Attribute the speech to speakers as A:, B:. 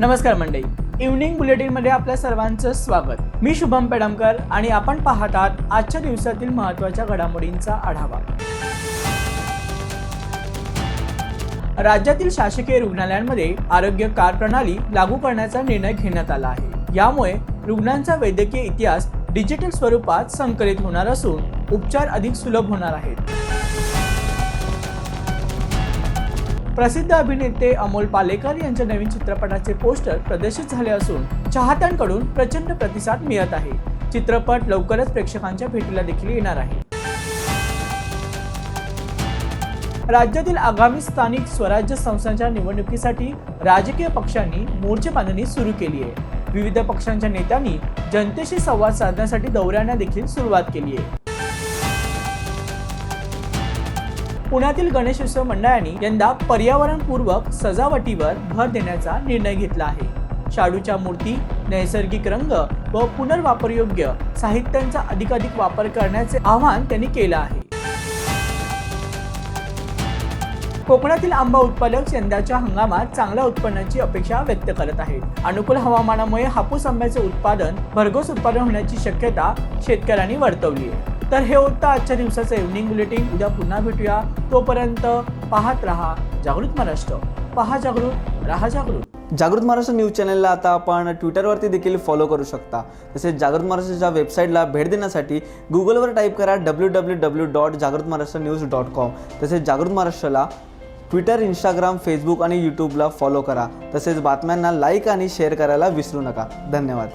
A: नमस्कार मंडळी. इव्हनिंग बुलेटिनमध्ये आपल्या सर्वांचं स्वागत. मी शुभम पेडमकर आणि आपण पाहतात आजच्या दिवसातील महत्त्वाच्या घडामोडींचा आढावा. राज्यातील शासकीय रुग्णालयांमध्ये आरोग्य कार प्रणाली लागू करण्याचा निर्णय घेण्यात आला आहे. यामुळे रुग्णांचा वैद्यकीय इतिहास डिजिटल स्वरूपात संकलित होणार असून उपचार अधिक सुलभ होणार आहेत. प्रसिद्ध अभिनेते अमोल पालेकर यांच्या नवीन चित्रपटाचे पोस्टर प्रदर्शित झाले असून चाहत्यांकडून प्रचंड प्रतिसाद मिळत आहे. चित्रपट लवकरच प्रेक्षकांच्या भेटीला देखील येणार आहे. राज्यातील आगामी स्थानिक स्वराज्य संस्थांच्या निवडणुकीसाठी राजकीय पक्षांनी मोर्चे बांधणी सुरू केली आहे. विविध पक्षांच्या नेत्यांनी जनतेशी संवाद साधण्यासाठी दौऱ्यांना देखील सुरुवात केली आहे. पुण्यातील गणेशोत्सव मंडळांनी यंदा पर्यावरणपूर्वक सजावटीवर भर देण्याचा निर्णय घेतला आहे. शाडूच्या मूर्ती नैसर्गिक रंग व पुनर्वापरयोग्य साहित्यांचा अधिकाधिक वापर करण्याचे आवाहन त्यांनी केलं आहे. कोकणातील आंबा उत्पादक यंदाच्या हंगामात चांगल्या उत्पन्नाची अपेक्षा व्यक्त करत आहेत. अनुकूल हवामानामुळे हापूस आंब्याचे उत्पादन भरघोस उत्पादन होण्याची शक्यता शेतकऱ्यांनी वर्तवली आहे. तर हे होतं आजच्या दिवसाचं इव्हनिंग बुलेटिन उद्या पुन्हा भेटूया. तोपर्यंत पाहत रहा जागृत महाराष्ट्र. पहा जागृत राहा जागृत.
B: जागृत महाराष्ट्र न्यूज चॅनलला आता आपण ट्विटरवरती देखील फॉलो करू शकता. तसेच जागृत महाराष्ट्राच्या वेबसाईटला भेट देण्यासाठी गुगलवर टाईप करा डब्ल्यू डब्ल्यू डब्ल्यू डॉट जागृत महाराष्ट्र न्यूज डॉट कॉम तसेच जागृत महाराष्ट्राला ट्विटर इंस्टाग्राम फेसबुक आणि यूट्यूबला फॉलो करा. तसेच बातम्यांना लाईक आणि शेअर करायला विसरू नका. धन्यवाद.